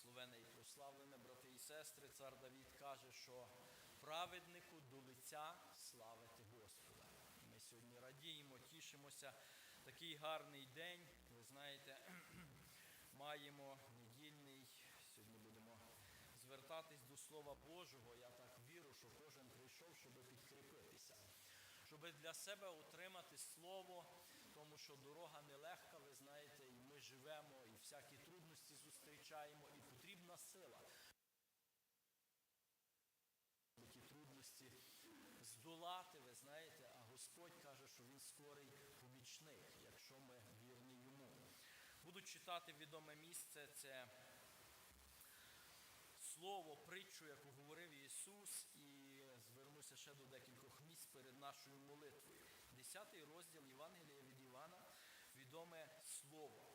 Благословене і прославлене, брати і сестри, цар Давід каже, що праведнику до лиця славити Господа. Ми сьогодні радіємо, тішимося. Такий гарний день. Ви знаєте, маємо недільний. Сьогодні будемо звертатись до Слова Божого. Я так вірю, що кожен прийшов, щоб підкріпитися. Щоб для себе отримати слово, тому що дорога нелегка, ви знаєте, і ми живемо, і всякі трудності зустрічаємо, і сила. Ті трудності здолати, ви знаєте, а Господь каже, що Він скорий помічник, якщо ми вірні йому. Буду читати відоме місце, це слово, притчу, яку говорив Ісус, і звернуся ще до декількох місць перед нашою молитвою. Десятий розділ Євангелія від Івана, відоме слово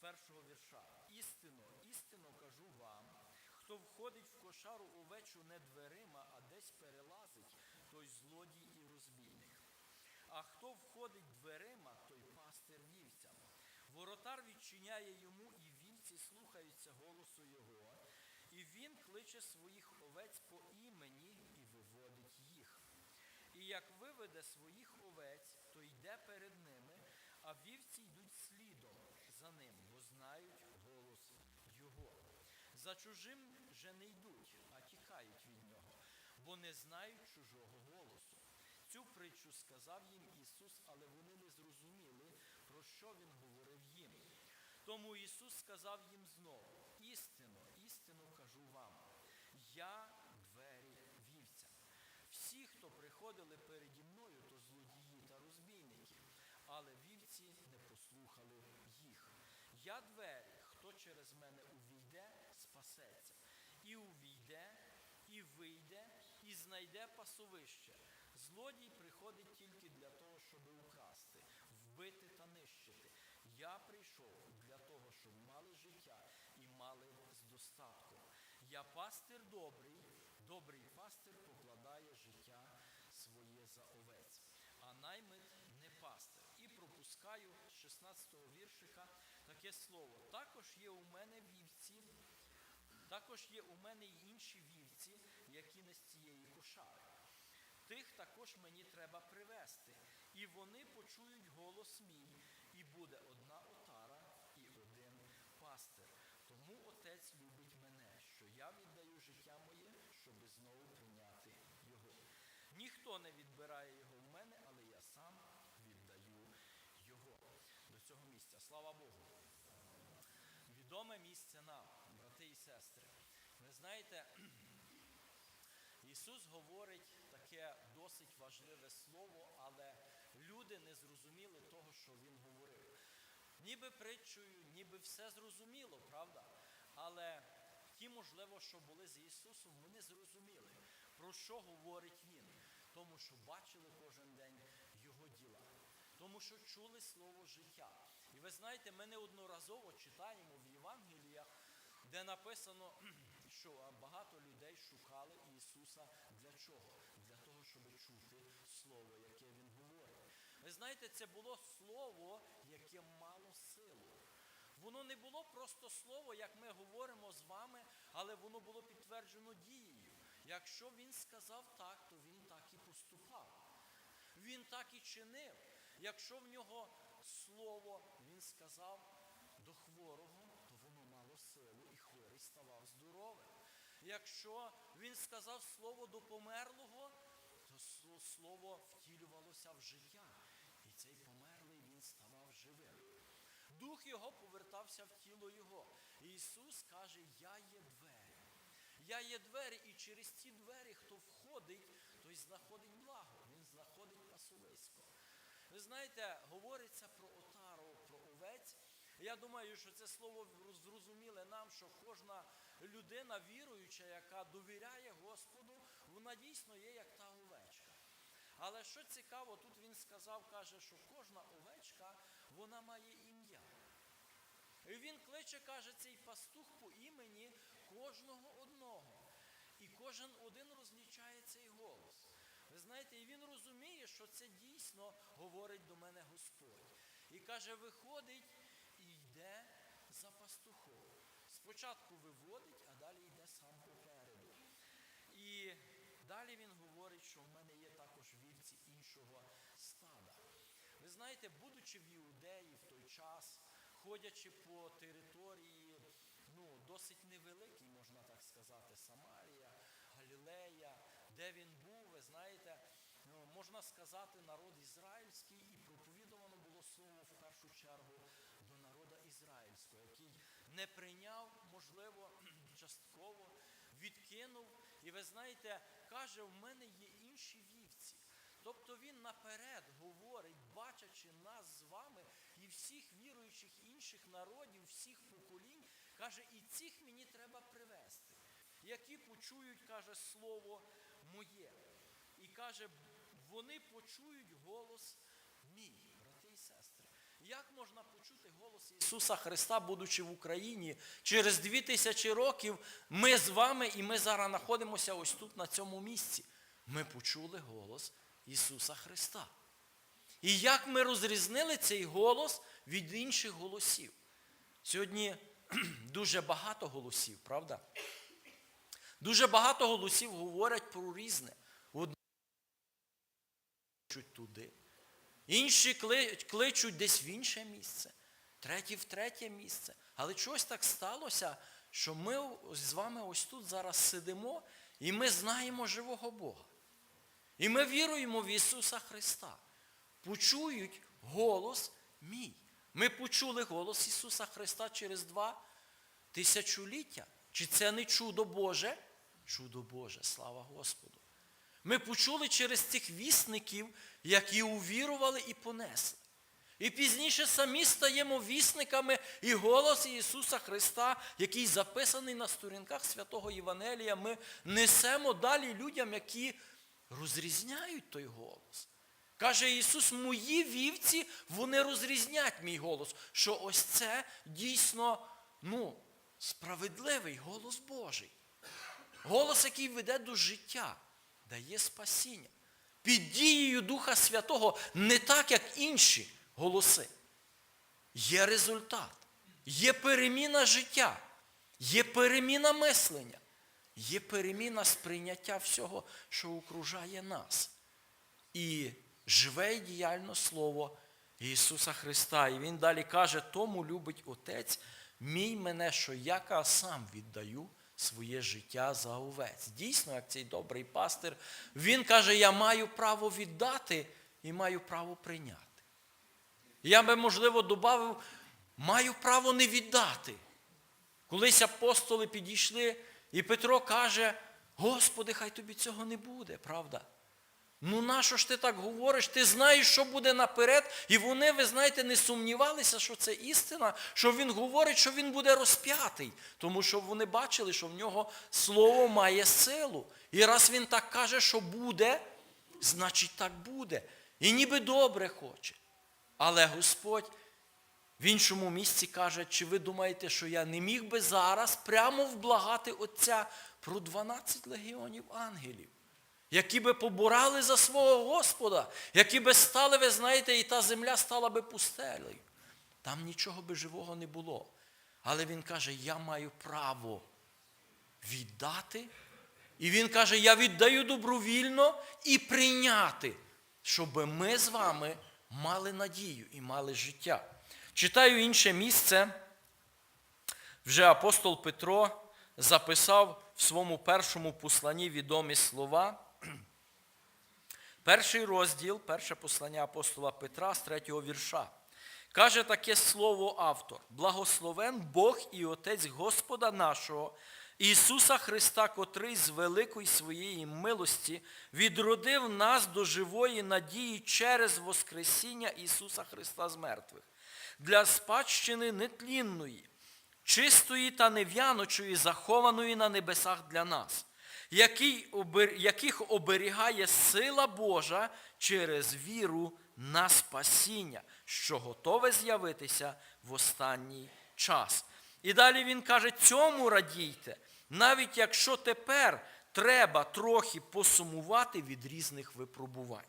першого вірша. Істинно, істинно кажу вам, хто входить в кошару овечу не дверима, а десь перелазить, той злодій і розбійник. А хто входить дверима, той пастир вівцям. Воротар відчиняє йому, і вівці слухаються голосу його, і він кличе своїх овець по імені і виводить їх. І як виведе своїх овець, то йде перед ними, а вівці йдуть слідом за ним, бо знають голос його. За чужим же не йдуть, а тікають від нього, бо не знають чужого голосу. Цю притчу сказав їм Ісус, але вони не зрозуміли, про що Він говорив їм. Тому Ісус сказав їм знову: істину, істину кажу вам, я двері вівцям. Всі, хто приходили переді мною, то злодії та розбійники, але вівці не послухали. Я двері, хто через мене увійде, спасеться, і увійде, і вийде, і знайде пасовище. Злодій приходить тільки для того, щоб украсти, вбити та нищити. Я прийшов для того, щоб мали життя і мали з достатком. Я пастир добрий, добрий пастир покладає життя своє за овець, а наймит не пастир. І пропускаю з 16 віршика таке слово. Також є у мене вівці. Також є у мене й інші вівці, які не з цієї кошари. Тих також мені треба привести, і вони почують голос мій, і буде одна отара і один пастир. Тому отець любить мене, що я віддаю життя моє, щоб знову прийняти його. Ніхто не відбирає його в мене, але я сам віддаю його. До цього місця. Слава Богу. Відоме місце нам, брати і сестри. Ви знаєте, Ісус говорить таке досить важливе слово, але люди не зрозуміли того, що Він говорив. Ніби притчою, ніби все зрозуміло, правда? Але ті, можливо, що були з Ісусом, вони зрозуміли, про що говорить Він, тому що бачили кожен день Його діла, тому що чули слово життя. І ви знаєте, ми неодноразово читаємо в Євангеліях, де написано, що багато людей шукали Ісуса для чого? Для того, щоб чути Слово, яке Він говорить. Ви знаєте, це було слово, яке мало силу. Воно не було просто слово, як ми говоримо з вами, але воно було підтверджено дією. Якщо він сказав так, то він так і поступав. Він так і чинив. Якщо в нього слово сказав до хворого, то воно мало силу і хворий ставав здоровим. Якщо він сказав слово до померлого, то слово втілювалося в життя. І цей померлий він ставав живим. Дух його повертався в тіло його. І Ісус каже, я є двері. Я є двері, і через ці двері, хто входить, той знаходить благо, він знаходить пасовисько. Ви знаєте, говориться про овець. Я думаю, що це слово зрозуміле нам, що кожна людина віруюча, яка довіряє Господу, вона дійсно є як та овечка. Але що цікаво, тут він сказав, каже, що кожна овечка, вона має ім'я. І він кличе, каже, цей пастух по імені кожного одного. І кожен один розлічає цей голос. Ви знаєте, і він розуміє, що це дійсно говорить до мене Господь. І каже, виходить і йде за пастухом. Спочатку виводить, а далі йде сам попереду. І далі він говорить, що в мене є також вівці іншого стада. Ви знаєте, будучи в Іудеї в той час, ходячи по території, ну, досить невеликій, можна так сказати, Самарія, Галілея, де він був, ви знаєте, ну, можна сказати, народ ізраїльський, і першу чергу до народа ізраїльського, який не прийняв, можливо, частково, відкинув. І ви знаєте, каже, в мене є інші вівці. Тобто він наперед говорить, бачачи нас з вами і всіх віруючих інших народів, всіх поколінь, каже, і цих мені треба привести, які почують, каже, слово моє. І каже, вони почують голос мій. Як можна почути голос Ісуса Христа, будучи в Україні, через дві тисячі років ми з вами і ми зараз знаходимося ось тут, на цьому місці. Ми почули голос Ісуса Христа. І як ми розрізнили цей голос від інших голосів? Сьогодні дуже багато голосів, правда? Дуже багато голосів говорять про різне. Одні туди, інші кличуть десь в інше місце, треті в третє місце. Але чогось так сталося, що ми з вами ось тут зараз сидимо і ми знаємо живого Бога. І ми віруємо в Ісуса Христа. Почують голос мій. Ми почули голос Ісуса Христа через два тисячоліття. Чи це не чудо Боже? Чудо Боже, слава Господу. Ми почули через цих вісників, які увірували і понесли. І пізніше самі стаємо вісниками і голос Ісуса Христа, який записаний на сторінках святого Євангелія, ми несемо далі людям, які розрізняють той голос. Каже Ісус, мої вівці, вони розрізнять мій голос, що ось це дійсно ну, справедливий голос Божий. Голос, який веде до життя, дає спасіння. Під дією Духа Святого не так, як інші голоси. Є результат, є переміна життя, є переміна мислення, є переміна сприйняття всього, що окружає нас. І живе і діяльно Слово Ісуса Христа. І Він далі каже, тому любить Отець, мій мене, що я сам віддаю своє життя за овець. Дійсно, як цей добрий пастир, він каже, я маю право віддати і маю право прийняти. Я би, можливо, додав, маю право не віддати. Колись апостоли підійшли, і Петро каже, Господи, хай тобі цього не буде, правда? Ну нащо ж ти так говориш? Ти знаєш, що буде наперед, і вони, ви знаєте, не сумнівалися, що це істина, що він говорить, що він буде розп'ятий, тому що вони бачили, що в нього слово має силу. І раз він так каже, що буде, значить так буде. І ніби добре хоче. Але Господь в іншому місці каже, чи ви думаєте, що я не міг би зараз прямо вблагати Отця про 12 легіонів ангелів? Які би поборали за свого Господа, які би стали, ви знаєте, і та земля стала би пустелею. Там нічого би живого не було. Але він каже, я маю право віддати. І він каже, я віддаю добровільно і прийняти, щоб ми з вами мали надію і мали життя. Читаю інше місце. Вже апостол Петро записав в своєму першому посланні відомі слова. Перший розділ, перше послання апостола Петра з третього вірша. Каже таке слово автор: Благословен Бог і Отець Господа нашого, Ісуса Христа, котрий з великої своєї милості відродив нас до живої надії через Воскресіння Ісуса Христа з мертвих, для спадщини нетлінної, чистої та нев'яночої, захованої на небесах для нас яких оберігає сила Божа через віру на спасіння, що готове з'явитися в останній час. І далі він каже, цьому радійте, навіть якщо тепер треба трохи посумувати від різних випробувань.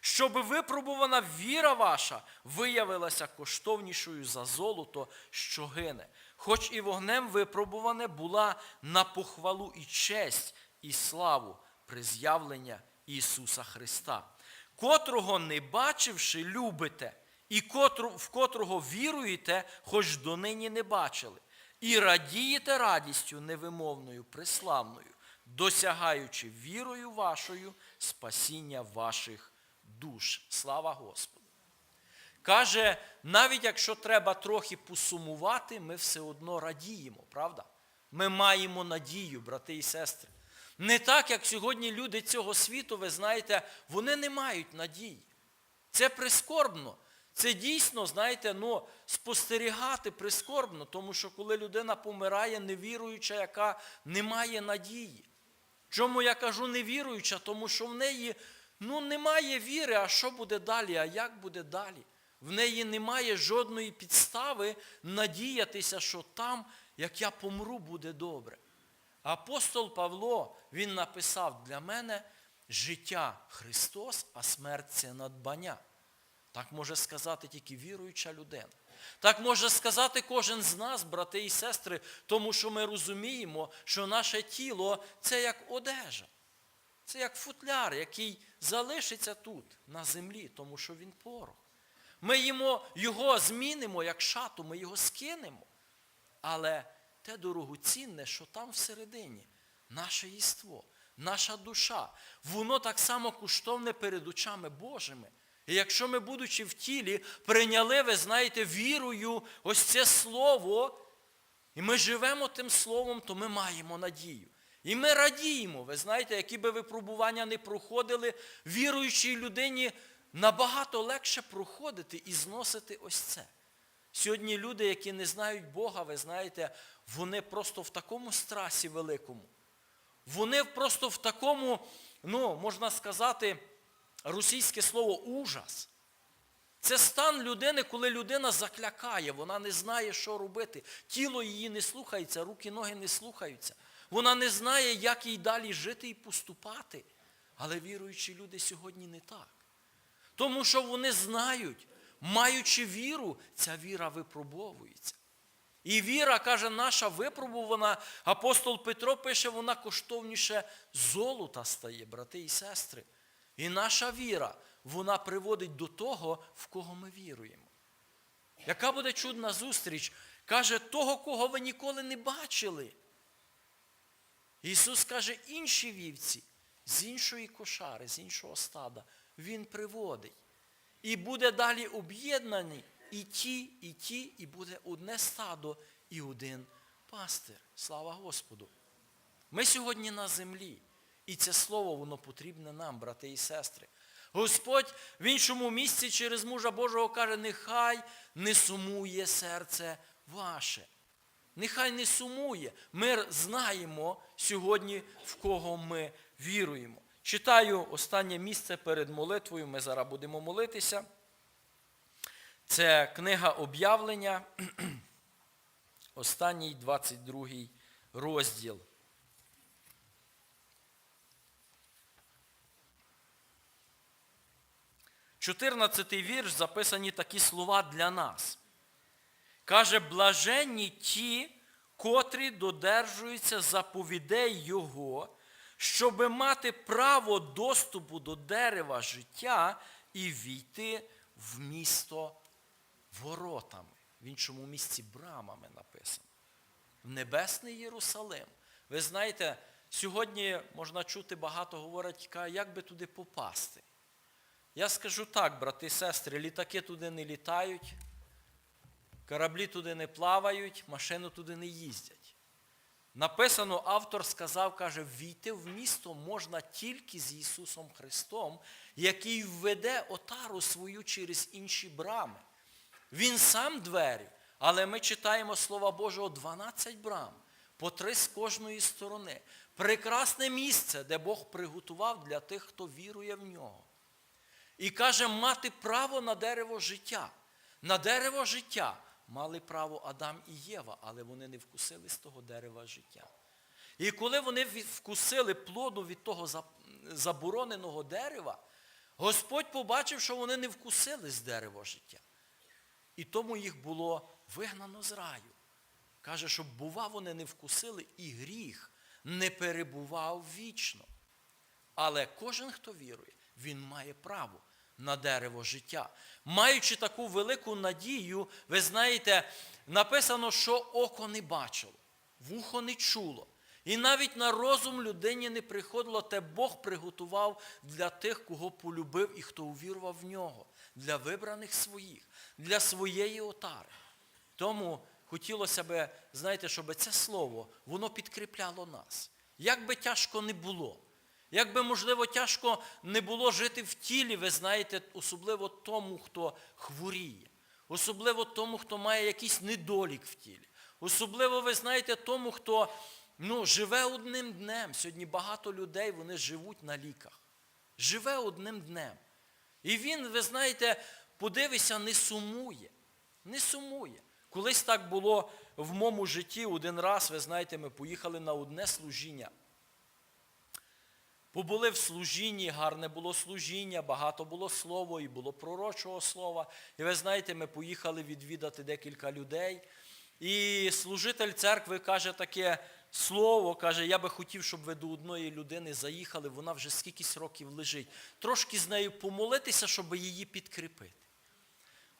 Щоб випробувана віра ваша виявилася коштовнішою за золото, що гине, хоч і вогнем випробуване була на похвалу і честь, і славу при з'явлення Ісуса Христа, котрого не бачивши, любите, і в котрого віруєте, хоч донині не бачили, і радієте радістю невимовною, преславною, досягаючи вірою вашою спасіння ваших душ. Слава Господу! Каже, навіть якщо треба трохи посумувати, ми все одно радіємо, правда? Ми маємо надію, брати і сестри. Не так, як сьогодні люди цього світу, ви знаєте, вони не мають надії. Це прискорбно. Це дійсно, знаєте, ну, спостерігати прискорбно, тому що коли людина помирає, невіруюча, яка не має надії. Чому я кажу невіруюча? Тому що в неї ну, немає віри, а що буде далі, а як буде далі? В неї немає жодної підстави надіятися, що там, як я помру, буде добре. Апостол Павло, він написав для мене життя Христос, а смерть це надбання. Так може сказати тільки віруюча людина. Так може сказати кожен з нас, брати і сестри, тому що ми розуміємо, що наше тіло це як одежа. Це як футляр, який залишиться тут, на землі, тому що він порох. Ми йому, його змінимо, як шату, ми його скинемо. Але те дорогоцінне, що там всередині, наше єство, наша душа, воно так само коштовне перед очами Божими. І якщо ми, будучи в тілі, прийняли, ви знаєте, вірою ось це слово, і ми живемо тим словом, то ми маємо надію. І ми радіємо, ви знаєте, які би випробування не проходили, віруючій людині набагато легше проходити і зносити ось це. Сьогодні люди, які не знають Бога, ви знаєте, вони просто в такому страсі великому. Вони просто в такому, ну, можна сказати, російське слово ужас. Це стан людини, коли людина заклякає, вона не знає, що робити. Тіло її не слухається, руки, ноги не слухаються. Вона не знає, як їй далі жити і поступати. Але віруючі люди сьогодні не так. Тому що вони знають, маючи віру, ця віра випробовується. І віра, каже, наша випробувана, апостол Петро пише, вона коштовніше золота стає, брати і сестри. І наша віра, вона приводить до того, в кого ми віруємо. Яка буде чудна зустріч? Каже, того, кого ви ніколи не бачили. Ісус каже, інші вівці з іншої кошари, з іншого стада, Він приводить. І буде далі об'єднані і ті, і ті, і буде одне стадо і один пастир. Слава Господу. Ми сьогодні на землі. І це слово, воно потрібне нам, брати і сестри. Господь в іншому місці через мужа Божого каже, нехай не сумує серце ваше. Нехай не сумує. Ми знаємо сьогодні, в кого ми віруємо. Читаю останнє місце перед молитвою. Ми зараз будемо молитися. Це книга об'явлення, останній 22 розділ. 14 вірш записані такі слова для нас. Каже, блаженні ті, котрі додержуються заповідей Його, щоби мати право доступу до дерева життя і війти в місто воротами. В іншому місці брамами написано. В Небесний Єрусалим. Ви знаєте, сьогодні можна чути багато говорять, як би туди попасти. Я скажу так, брати і сестри, літаки туди не літають, кораблі туди не плавають, машини туди не їздять. Написано, автор сказав, каже, війти в місто можна тільки з Ісусом Христом, який введе отару свою через інші брами. Він сам двері, але ми читаємо Слова Божого 12 брам, по три з кожної сторони. Прекрасне місце, де Бог приготував для тих, хто вірує в нього. І каже, мати право на дерево життя. На дерево життя мали право Адам і Єва, але вони не вкусили з того дерева життя. І коли вони вкусили плоду від того забороненого дерева, Господь побачив, що вони не вкусили з дерева життя. І тому їх було вигнано з раю. Каже, щоб, бува, вони не вкусили, і гріх не перебував вічно. Але кожен, хто вірує, він має право на дерево життя. Маючи таку велику надію, ви знаєте, написано, що око не бачило, вухо не чуло. І навіть на розум людині не приходило, те Бог приготував для тих, кого полюбив і хто увірував в нього, для вибраних своїх, для своєї отари. Тому хотілося б, знаєте, щоб це слово, воно підкріпляло нас. Як би тяжко не було, як би, можливо, тяжко не було жити в тілі, ви знаєте, особливо тому, хто хворіє, особливо тому, хто має якийсь недолік в тілі. Особливо, ви знаєте, тому, хто ну, живе одним днем. Сьогодні багато людей вони живуть на ліках. Живе одним днем. І він, ви знаєте, подивися, не сумує. Не сумує. Колись так було в моєму житті один раз, ви знаєте, ми поїхали на одне служіння. Побули в служінні, гарне було служіння, багато було слова і було пророчого слова. І ви знаєте, ми поїхали відвідати декілька людей. І служитель церкви каже таке слово, каже, я би хотів, щоб ви до одної людини заїхали, вона вже скількись років лежить. Трошки з нею помолитися, щоб її підкріпити.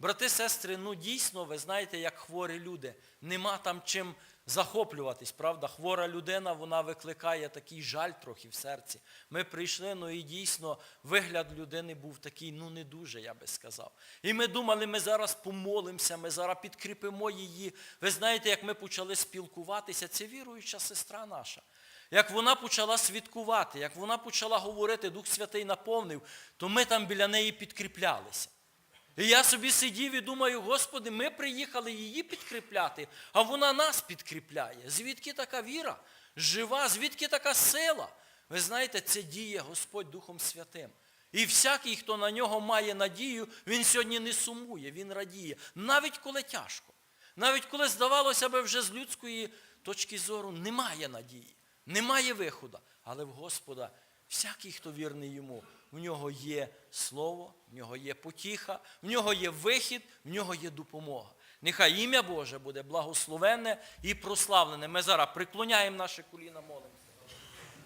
Брати, сестри, ну дійсно, ви знаєте, як хворі люди, нема там чим захоплюватись, правда? Хвора людина, вона викликає такий жаль трохи в серці. Ми прийшли, ну і дійсно вигляд людини був такий, ну не дуже, я би сказав. І ми думали, ми зараз помолимося, ми зараз підкріпимо її. Ви знаєте, як ми почали спілкуватися, це віруюча сестра наша. Як вона почала свідкувати, як вона почала говорити, Дух Святий наповнив, то ми там біля неї підкріплялися. І я собі сидів і думаю, Господи, ми приїхали її підкріпляти, а вона нас підкріпляє. Звідки така віра? Жива, звідки така сила? Ви знаєте, це діє Господь Духом Святим. І всякий, хто на нього має надію, він сьогодні не сумує, він радіє. Навіть коли тяжко. Навіть коли здавалося би, вже з людської точки зору немає надії, немає виходу. Але в Господа всякий, хто вірний йому, в нього є слово, в нього є потіха, в нього є вихід, в нього є допомога. Нехай ім'я Боже буде благословенне і прославлене. Ми зараз приклоняємо наше коліна, молимося.